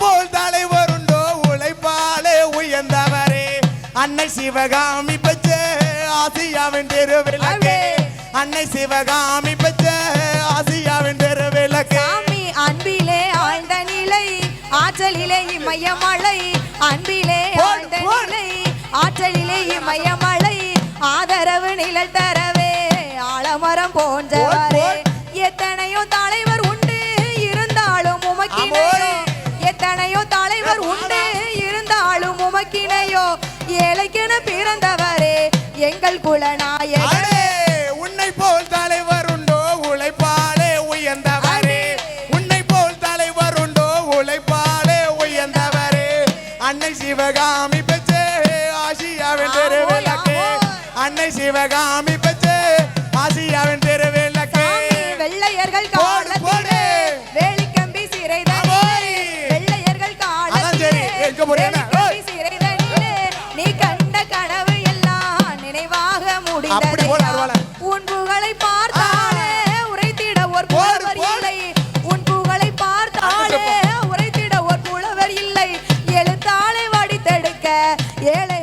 போல் தலைவருண்டோ உழைப்பாலே உயர்ந்தவரே. அன்னை சிவகாமி பச்ச ஆசியாவின் திருவிளக்கே அன்னை சிவகாமி பச்ச ஆசியாவின் திருவிளக்கே அன்பிலே ஆழ்ந்த நிலை ஆற்றலிலே இமயமலை. அன்பிலே ஆழ்ந்த நிலை ஆற்றலிலே இமயமலை. ஆதரவு நிழல் தரவே ஆலமரம் போன்றவரே. தலைவர் உண்டு இருந்தாலும் உமக்கினையோ ஏழைக்கென பிறந்தவரே எங்கள் குலநாயகரே. உன்னை போல் தலைவர் உண்டோ? உழைப்பாலே உயர்ந்தவரே. உன்னை போல் தலைவர் உண்டோ? உழைப்பாலே உயர்ந்தவரே. அன்னை சிவகாமி பெற்றே ஆசியாவின் தெருவிளக்கே அன்னை சிவகாமி கேட்க போறேன் நீ கண்ட கனவு எல்லாம் நினைவாக முடிந்தது உன் புகழை பார்த்தாலே உரைத்திட ஒரு புலவர் இல்லை. உன் புகழை பார்த்தாலே உரைத்திட ஒரு புலவர் இல்லை. எழுத்தாளை வடித்தெடுக்க ஏழை